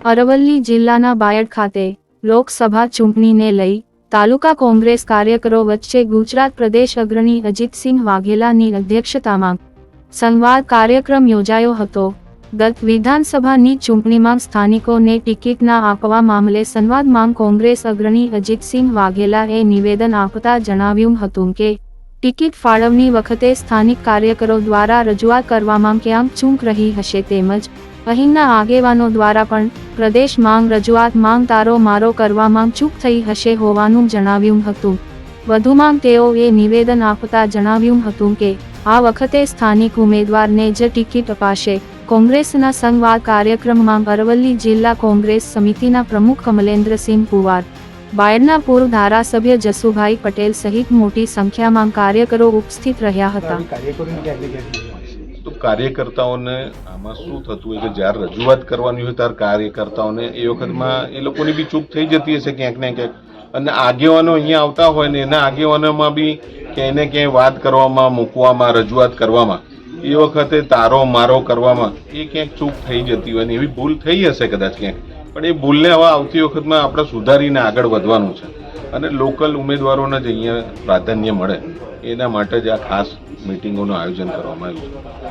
અરવલ્લી જિલ્લાના બાયડ ખાતે લોકસભા ચૂંટણીને લઈ તાલુકા કોંગ્રેસ કાર્યકરો વચ્ચે ગુજરાત પ્રદેશ અગ્રણી અજીતસિંહ વાઘેલાની અધ્યક્ષતામાં સંવાદ કાર્યક્રમ યોજાયો હતો. ગત વિધાનસભાની ચૂંટણીમાં સ્થાનિકોને ટિકિટ ના આપવા મામલે સંવાદમાં કોંગ્રેસ અગ્રણી અજીતસિંહ વાઘેલાએ નિવેદન આપતા જણાવ્યું હતું કે, ટિકિટ ફાળવણી વખતે સ્થાનિક કાર્યકરો દ્વારા રજૂઆત કરવામાં ક્યાંક ચૂંક રહી હશે તેમજ અહીંના આગેવાનો દ્વારા પણ, પ્રદેશ માંગ, રજૂઆત માંગ, તારો મારો કરવામાં ચૂક થઈ હશે હોવાનું જણાવ્યું હતું. વધુમાં તેઓએ નિવેદન આપતા જણાવ્યું હતું કે, આ વખતે સ્થાનિક ઉમેદવારને જ ટિકિટ અપાશે. કોંગ્રેસના સંવાદ કાર્યક્રમમાં અરવલ્લી જિલ્લા કોંગ્રેસ સમિતિના પ્રમુખ કમલેન્દ્રસિંહ પુવાર બાયડના પૂર્વ ધારાસભ્ય જસુભાઈ પટેલ સહિત મોટી સંખ્યામાં કાર્યકરો ઉપસ્થિત રહ્યા હતા. તો કાર્યકર્તાઓને આમાં શું થતું હોય કે જ્યારે રજૂઆત કરવાની હોય ત્યારે કાર્યકર્તાઓને એ વખતમાં એ લોકોની બી ચૂક થઈ જતી હશે ક્યાંક ને ક્યાંક. અને આગેવાનો અહીંયા આવતા હોય ને એના આગેવાનોમાં બી ક્યાંય ને ક્યાંય વાત કરવામાં, મૂકવામાં, રજૂઆત કરવામાં, એ વખતે તારો મારો કરવામાં એ ક્યાંક ચૂક થઈ જતી હોય ને એવી ભૂલ થઈ હશે કદાચ ક્યાંક. પણ એ ભૂલને હવે આવતી વખતમાં આપણે સુધારીને આગળ વધવાનું છે. અને લોકલ ઉમેદવારોને જ અહીંયા પ્રાધાન્ય મળે. એના માટે જ આ ખાસ મિટિંગોનું આયોજન કરવામાં આવ્યું છે.